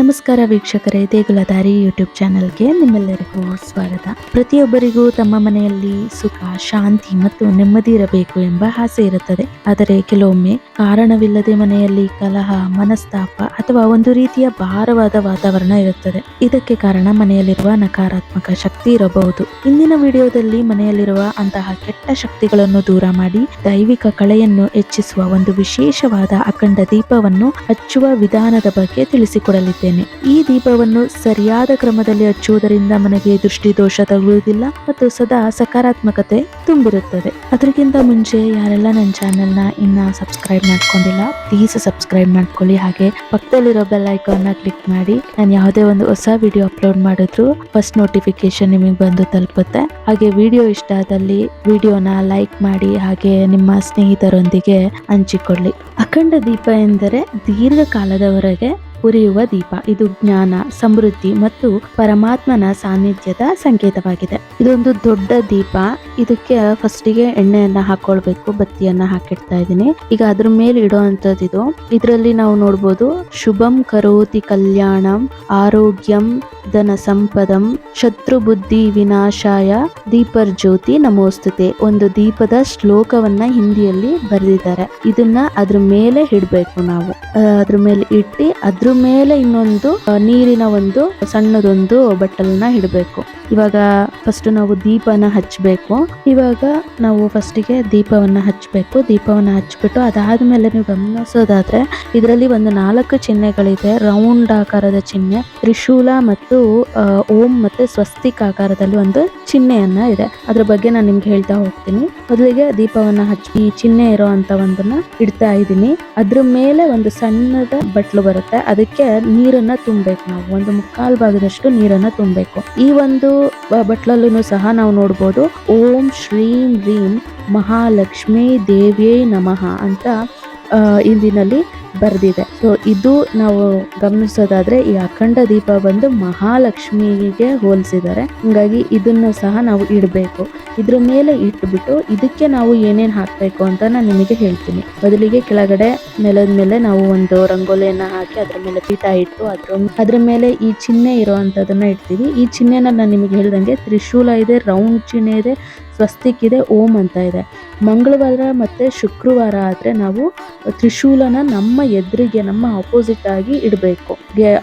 ನಮಸ್ಕಾರ ವೀಕ್ಷಕರೇ ದೇಗುಲದಾರಿ ಯೂಟ್ಯೂಬ್ ಚಾನೆಲ್ಗೆ ನಿಮ್ಮೆಲ್ಲರಿಗೂ ಸ್ವಾಗತ. ಪ್ರತಿಯೊಬ್ಬರಿಗೂ ತಮ್ಮ ಮನೆಯಲ್ಲಿ ಸುಖ, ಶಾಂತಿ ಮತ್ತು ನೆಮ್ಮದಿ ಇರಬೇಕು ಎಂಬ ಆಸೆ ಇರುತ್ತದೆ. ಆದರೆ ಕೆಲವೊಮ್ಮೆ ಕಾರಣವಿಲ್ಲದೆ ಮನೆಯಲ್ಲಿ ಕಲಹ, ಮನಸ್ತಾಪ ಅಥವಾ ಒಂದು ರೀತಿಯ ಭಾರವಾದ ವಾತಾವರಣ ಇರುತ್ತದೆ. ಇದಕ್ಕೆ ಕಾರಣ ಮನೆಯಲ್ಲಿರುವ ನಕಾರಾತ್ಮಕ ಶಕ್ತಿ ಇರಬಹುದು. ಇಂದಿನ ವಿಡಿಯೋದಲ್ಲಿ ಮನೆಯಲ್ಲಿರುವ ಅಂತಹ ಕೆಟ್ಟ ಶಕ್ತಿಗಳನ್ನು ದೂರ ಮಾಡಿ ದೈವಿಕ ಕಳೆಯನ್ನು ಹೆಚ್ಚಿಸುವ ಒಂದು ವಿಶೇಷವಾದ ಅಖಂಡ ದೀಪವನ್ನು ಹಚ್ಚುವ ವಿಧಾನದ ಬಗ್ಗೆ ತಿಳಿಸಿಕೊಡಲಿದ್ದೇನೆ. ಈ ದೀಪವನ್ನು ಸರಿಯಾದ ಕ್ರಮದಲ್ಲಿ ಹಚ್ಚುವುದರಿಂದ ಮನೆಗೆ ದೃಷ್ಟಿ ದೋಷ ತಗುಲುವುದಿಲ್ಲ ಮತ್ತು ಸದಾ ಸಕಾರಾತ್ಮಕತೆ ತುಂಬಿರುತ್ತದೆ. ಅದಕ್ಕಿಂತ ಮುಂಚೆ ಯಾರೆಲ್ಲ ನನ್ನ ಚಾನೆಲ್ನ ಇನ್ನ ಸಬ್ಸ್ಕ್ರೈಬ್ ಮಾಡ್ಕೊಂಡಿಲ್ಲ ಪ್ಲೀಸ್ ಸಬ್ಸ್ಕ್ರೈಬ್ ಮಾಡ್ಕೊಳ್ಳಿ. ಹಾಗೆ ಪಕ್ಕದಲ್ಲಿರೋ ಬೆಲ್ ಐಕಾನ್ನ ಕ್ಲಿಕ್ ಮಾಡಿ. ನಾನು ಯಾವುದೇ ಒಂದು ಹೊಸ ವಿಡಿಯೋ ಅಪ್ಲೋಡ್ ಮಾಡಿದ್ರು ಫಸ್ಟ್ ನೋಟಿಫಿಕೇಶನ್ ನಿಮಗೆ ಬಂದು ತಲುಪುತ್ತೆ. ಹಾಗೆ ವಿಡಿಯೋ ಇಷ್ಟ ಆದಲ್ಲಿ ವಿಡಿಯೋನ ಲೈಕ್ ಮಾಡಿ, ಹಾಗೆ ನಿಮ್ಮ ಸ್ನೇಹಿತರೊಂದಿಗೆ ಹಂಚಿಕೊಳ್ಳಿ. ಅಖಂಡ ದೀಪ ಎಂದರೆ ದೀರ್ಘಕಾಲದವರೆಗೆ ಉರಿಯುವ ದೀಪ. ಇದು ಜ್ಞಾನ, ಸಮೃದ್ಧಿ ಮತ್ತು ಪರಮಾತ್ಮನ ಸಾನ್ನಿಧ್ಯದ ಸಂಕೇತವಾಗಿದೆ. ಇದೊಂದು ದೊಡ್ಡ ದೀಪ. ಇದಕ್ಕೆ ಫಸ್ಟಿಗೆ ಎಣ್ಣೆಯನ್ನ ಹಾಕೊಳ್ಬೇಕು, ಬತ್ತಿಯನ್ನ ಹಾಕಿಡ್ತಾ ಇದ್ದೀನಿ. ಈಗ ಅದ್ರ ಮೇಲೆ ಇಡುವಂತದ್ದು ಇದು. ಇದರಲ್ಲಿ ನಾವು ನೋಡ್ಬೋದು ಶುಭಂ ಕರೋತಿ ಕಲ್ಯಾಣಂ, ಆರೋಗ್ಯಂ ಸಂಪದಂ ಶತ್ರು ಬುದ್ಧಿ ವಿನಾಶಾಯ ದೀಪರ್ ಜ್ಯೋತಿ ನಮೋಸ್ತುತೆ. ಒಂದು ದೀಪದ ಶ್ಲೋಕವನ್ನ ಹಿಂದಿಯಲ್ಲಿ ಬರೆದಿದ್ದಾರೆ. ಇದನ್ನ ಅದ್ರ ಮೇಲೆ ಇಡ್ಬೇಕು ನಾವು. ಅದ್ರ ಮೇಲೆ ಇಟ್ಟು ಅದ್ರ ಮೇಲೆ ಇನ್ನೊಂದು ನೀರಿನ ಒಂದು ಸಣ್ಣದೊಂದು ಬಟ್ಟಲನ್ನ ಇಡಬೇಕು. ಇವಾಗ ಫಸ್ಟ್ ನಾವು ದೀಪನ ಹಚ್ಚಬೇಕು ಇವಾಗ ನಾವು ಫಸ್ಟಿಗೆ ದೀಪವನ್ನ ಹಚ್ಚಬೇಕು ದೀಪವನ್ನ ಹಚ್ಬಿಟ್ಟು ಅದಾದ್ಮೇಲೆ ನೀವು ಗಮನಿಸೋದಾದ್ರೆ, ಇದರಲ್ಲಿ ಒಂದು ನಾಲ್ಕು ಚಿಹ್ನೆಗಳಿದೆ. ರೌಂಡ್ ಆಕಾರದ ಚಿಹ್ನೆ, ತ್ರಿಶೂಲ ಮತ್ತು ಆ, ಓಂ ಮತ್ತೆ ಸ್ವಸ್ತಿಕ್ ಆಕಾರದಲ್ಲಿ ಒಂದು ಚಿಹ್ನೆಯನ್ನ ಇದೆ. ಅದ್ರ ಬಗ್ಗೆ ನಾನು ನಿಮ್ಗೆ ಹೇಳ್ತಾ ಹೋಗ್ತೀನಿ. ಮೊದಲಿಗೆ ದೀಪವನ್ನ ಹಚ್ಚಿ ಈ ಚಿಹ್ನೆ ಇರೋ ಅಂತ ಒಂದನ್ನ ಇಡ್ತಾ ಇದ್ದೀನಿ. ಅದ್ರ ಮೇಲೆ ಒಂದು ಸಣ್ಣದ ಬಟ್ಲು ಬರುತ್ತೆ. ಅದಕ್ಕೆ ನೀರನ್ನ ತುಂಬಬೇಕು ನಾವು. ಒಂದು ಮುಕ್ಕಾಲ್ ಭಾಗದಷ್ಟು ನೀರನ್ನ ತುಂಬಬೇಕು. ಈ ಒಂದು ಬಟ್ಲಲ್ಲೂ ಸಹ ನಾವು ನೋಡ್ಬೋದು. ಓಂ ಶ್ರೀಂ ರೀಂ ಮಹಾಲಕ್ಷ್ಮೀ ದೇವಿಯೇ ನಮಃ ಅಂತ ಆ, ಇಂದಿನಲ್ಲಿ ಬರೆದಿದೆ. ಸೊ ಇದು ನಾವು ಗಮನಿಸೋದಾದ್ರೆ ಈ ಅಖಂಡ ದೀಪ ಬಂದು ಮಹಾಲಕ್ಷ್ಮಿಗೆ ಹೋಲಿಸಿದ್ದಾರೆ ಹಂಗಾಗಿ ಇದನ್ನ ಸಹ ನಾವು ಇಡಬೇಕು. ಇದ್ರ ಮೇಲೆ ಇಟ್ಬಿಟ್ಟು ಇದಕ್ಕೆ ನಾವು ಏನೇನು ಹಾಕ್ಬೇಕು ಅಂತ ನಾನು ನಿಮಗೆ ಹೇಳ್ತೀನಿ. ಬದಲಿಗೆ ಕೆಳಗಡೆ ನೆಲದ ಮೇಲೆ ನಾವು ಒಂದು ರಂಗೋಲಿಯನ್ನ ಹಾಕಿ ಅದ್ರ ಮೇಲೆ ಪೀಠ ಇಟ್ಟು ಅದ್ರ ಅದ್ರ ಮೇಲೆ ಈ ಚಿಹ್ನೆ ಇರುವಂತದನ್ನ ಇಡ್ತೀವಿ. ಈ ಚಿಹ್ನೆನ ನಾನು ನಿಮಗೆ ಹೇಳ್ದಂಗೆ ತ್ರಿಶೂಲ ಇದೆ ರೌಂಡ್ ಚಿಹ್ನೆ ಇದೆ ಸ್ವಸ್ತಿಕ್ ಇದೆ ಓಂ ಅಂತ ಇದೆ. ಮಂಗಳವಾರ ಮತ್ತು ಶುಕ್ರವಾರ ಆದರೆ ನಾವು ತ್ರಿಶೂಲನ ನಮ್ಮ ಎದುರಿಗೆ, ನಮ್ಮ ಅಪೋಸಿಟ್ ಆಗಿ ಇಡಬೇಕು.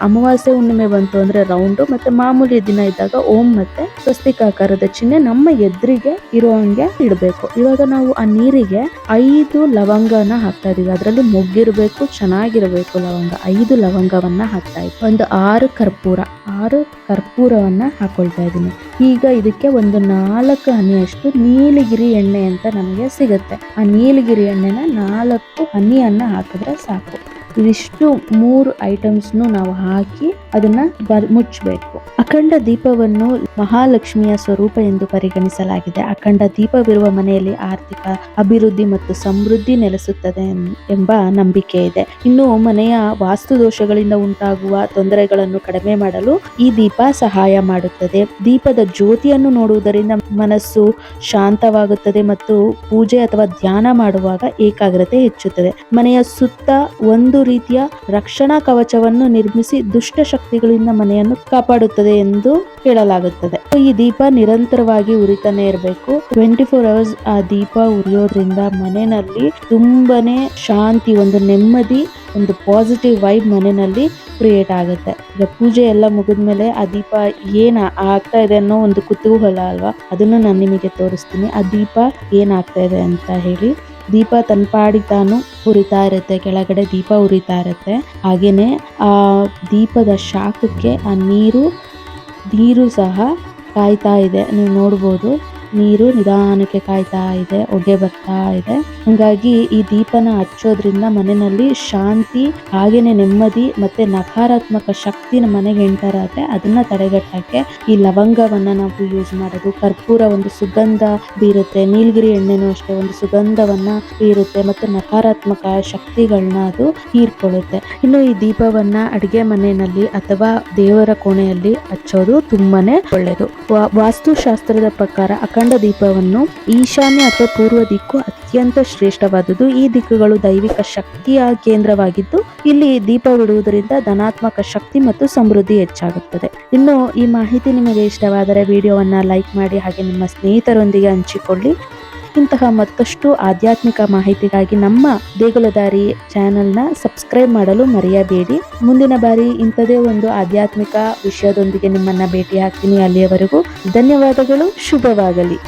ಅಮಾವಾಸ್ಯೆ ಹುಣ್ಣಿಮೆ ಬಂತು ಅಂದರೆ ರೌಂಡು ಮತ್ತು ಮಾಮೂಲಿ ದಿನ ಇದ್ದಾಗ ಓಂ ಮತ್ತು ಸ್ವಸ್ತಿಕ್ ಆಕಾರದ ಚಿಹ್ನೆ ನಮ್ಮ ಎದುರಿಗೆ ಇರೋ ಹಂಗೆ ಇಡಬೇಕು. ಇವಾಗ ನಾವು ಆ ನೀರಿಗೆ ಐದು ಲವಂಗನ ಹಾಕ್ತಾ ಇದ್ದೀವಿ ಅದರಲ್ಲಿ ಮೊಗ್ಗಿರ್ಬೇಕು, ಚೆನ್ನಾಗಿರಬೇಕು ಲವಂಗ. ಐದು ಲವಂಗವನ್ನ ಹಾಕ್ತಾ ಇದ್ದೀವಿ ಒಂದು ಆರು ಕರ್ಪೂರ. ಆರು ಕರ್ಪೂರವನ್ನ ಹಾಕೊಳ್ತಾ ಇದ್ದೀನಿ ಈಗ ಇದಕ್ಕೆ ಒಂದು ನಾಲ್ಕು ಹನಿಯಷ್ಟು ನೀಲಗಿರಿ ಎಣ್ಣೆ ಅಂತ ನಮಗೆ ಸಿಗುತ್ತೆ. ಆ ನೀಲಗಿರಿ ಎಣ್ಣೆನ ನಾಲ್ಕು ಹನಿಯನ್ನ ಹಾಕಿದ್ರೆ ಸಾಕು. ಇದಿಷ್ಟು ಮೂರು ಐಟಮ್ಸ್ನು ನಾವು ಹಾಕಿ ಅದನ್ನ ಬರ್ ಮುಚ್ಚಬೇಕು ಅಖಂಡ ದೀಪವನ್ನು ಮಹಾಲಕ್ಷ್ಮಿಯ ಸ್ವರೂಪ ಎಂದು ಪರಿಗಣಿಸಲಾಗಿದೆ. ಅಖಂಡ ದೀಪವಿರುವ ಮನೆಯಲ್ಲಿ ಆರ್ಥಿಕ ಅಭಿವೃದ್ಧಿ ಮತ್ತು ಸಮೃದ್ಧಿ ನೆಲೆಸುತ್ತದೆ ಎಂಬ ನಂಬಿಕೆ ಇದೆ. ಇನ್ನು ಮನೆಯ ವಾಸ್ತು ದೋಷಗಳಿಂದ ಉಂಟಾಗುವ ತೊಂದರೆಗಳನ್ನು ಕಡಿಮೆ ಮಾಡಲು ಈ ದೀಪ ಸಹಾಯ ಮಾಡುತ್ತದೆ. ದೀಪದ ಜ್ಯೋತಿಯನ್ನು ನೋಡುವುದರಿಂದ ಮನಸ್ಸು ಶಾಂತವಾಗುತ್ತದೆ ಮತ್ತು ಪೂಜೆ ಅಥವಾ ಧ್ಯಾನ ಮಾಡುವಾಗ ಏಕಾಗ್ರತೆ ಹೆಚ್ಚುತ್ತದೆ. ಮನೆಯ ಸುತ್ತ ಒಂದು ರೀತಿಯ ರಕ್ಷಣಾ ಕವಚವನ್ನು ನಿರ್ಮಿಸಿ ದುಷ್ಟ ಶಕ್ತಿಗಳಿಂದ ಮನೆಯನ್ನು ಕಾಪಾಡುತ್ತದೆ. ಎಂದು ಹೇಳಲಾಗುತ್ತದೆ. ಈ ದೀಪ ನಿರಂತರವಾಗಿ ಉರಿತಾನೆ ಇರಬೇಕು. ಟ್ವೆಂಟಿ ಫೋರ್ ಅವರ್ಸ್ ಆ ದೀಪ ಉರಿಯೋದ್ರಿಂದ ಮನೆಯಲ್ಲಿ ತುಂಬಾನೇ ಶಾಂತಿ, ಒಂದು ನೆಮ್ಮದಿ, ಒಂದು ಪಾಸಿಟಿವ್ ವೈಬ್ ಮನೆಯಲ್ಲಿ ಕ್ರಿಯೇಟ್ ಆಗುತ್ತೆ. ಈಗ ಪೂಜೆ ಎಲ್ಲ ಮುಗಿದ್ಮೇಲೆ ಆ ದೀಪ ಏನ್ ಆಗ್ತಾ ಇದೆ ಅನ್ನೋ ಒಂದು ಕುತೂಹಲ ಅಲ್ವಾ? ಅದನ್ನು ನಾನು ನಿಮಗೆ ತೋರಿಸ್ತೀನಿ. ಆ ದೀಪ ಏನಾಗ್ತಾ ಇದೆ ಅಂತ ಹೇಳಿ. ದೀಪ ತನ್ನ ಪಾಡಿಗೆ ತಾನು ಉರಿತಾ ಇರುತ್ತೆ ಕೆಳಗಡೆ ದೀಪ ಉರಿತಾ ಇರುತ್ತೆ ಹಾಗೇನೆ ಆ ದೀಪದ ಶಾಖಕ್ಕೆ ಆ ನೀರು ನೀರು ಸಹ ಕಾಯ್ತಾ ಇದೆ. ನೀವು ನೋಡ್ಬೋದು. ನೀರು ನಿಧಾನಕ್ಕೆ ಕಾಯ್ತಾ ಇದೆ, ಹೊಗೆ ಬರ್ತಾ ಇದೆ. ಹಂಗಾಗಿ ಈ ದೀಪನ ಹಚ್ಚೋದ್ರಿಂದ ಮನೆಯಲ್ಲಿ ಶಾಂತಿ, ಹಾಗೇನೆ ನೆಮ್ಮದಿ ಮತ್ತೆ ನಕಾರಾತ್ಮಕ ಶಕ್ತಿ ನಮ್ಮ ಮನೆಗೆ ಎಂಟರ್ ಆದ್ರೆ ಅದನ್ನ ತಡೆಗಟ್ಟಕ್ಕೆ ಈ ಲವಂಗವನ್ನ ನಾವು ಯೂಸ್ ಮಾಡೋದು, ಕರ್ಪೂರ ಒಂದು ಸುಗಂಧ ಬೀರುತ್ತೆ, ನೀಲಗಿರಿ ಎಣ್ಣೆನೂ ಅಷ್ಟೇ ಒಂದು ಸುಗಂಧವನ್ನ ಬೀರುತ್ತೆ ಮತ್ತೆ ನಕಾರಾತ್ಮಕ ಶಕ್ತಿಗಳನ್ನ ಅದು ಹೀರ್ಕೊಳ್ಳುತ್ತೆ. ಇನ್ನು ಈ ದೀಪವನ್ನ ಅಡಿಗೆ ಮನೆಯಲ್ಲಿ ಅಥವಾ ದೇವರ ಕೋಣೆಯಲ್ಲಿ ಹಚ್ಚೋದು ತುಂಬಾನೇ ಒಳ್ಳೆಯದು ವಾಸ್ತುಶಾಸ್ತ್ರದ ಪ್ರಕಾರ ಅಖಂಡ ದೀಪವನ್ನು ಈಶಾನ್ಯ ಅಥವಾ ಪೂರ್ವ ದಿಕ್ಕು ಅತ್ಯಂತ ಶ್ರೇಷ್ಠವಾದುದು ಈ ದಿಕ್ಕುಗಳು ದೈವಿಕ ಶಕ್ತಿಯ ಕೇಂದ್ರವಾಗಿದ್ದು, ಇಲ್ಲಿ ದೀಪ ಬಿಡುವುದರಿಂದ ಧನಾತ್ಮಕ ಶಕ್ತಿ ಮತ್ತು ಸಮೃದ್ಧಿ ಹೆಚ್ಚಾಗುತ್ತದೆ. ಇನ್ನು ಈ ಮಾಹಿತಿ ನಿಮಗೆ ಇಷ್ಟವಾದರೆ ವಿಡಿಯೋವನ್ನ ಲೈಕ್ ಮಾಡಿ ಹಾಗೆ ನಿಮ್ಮ ಸ್ನೇಹಿತರೊಂದಿಗೆ ಹಂಚಿಕೊಳ್ಳಿ. ಇಂತಹ ಮತ್ತಷ್ಟು ಆಧ್ಯಾತ್ಮಿಕ ಮಾಹಿತಿಗಾಗಿ ನಮ್ಮ ದೇಗುಲದಾರಿ ಚಾನೆಲ್ನ ಸಬ್ಸ್ಕ್ರೈಬ್ ಮಾಡಲು ಮರೆಯಬೇಡಿ. ಮುಂದಿನ ಬಾರಿ ಇಂಥದೇ ಒಂದು ಆಧ್ಯಾತ್ಮಿಕ ವಿಷಯದೊಂದಿಗೆ ನಿಮ್ಮನ್ನ ಭೇಟಿ ಹಾಕ್ತೀನಿ ಅಲ್ಲಿಯವರೆಗೂ ಧನ್ಯವಾದಗಳು, ಶುಭವಾಗಲಿ.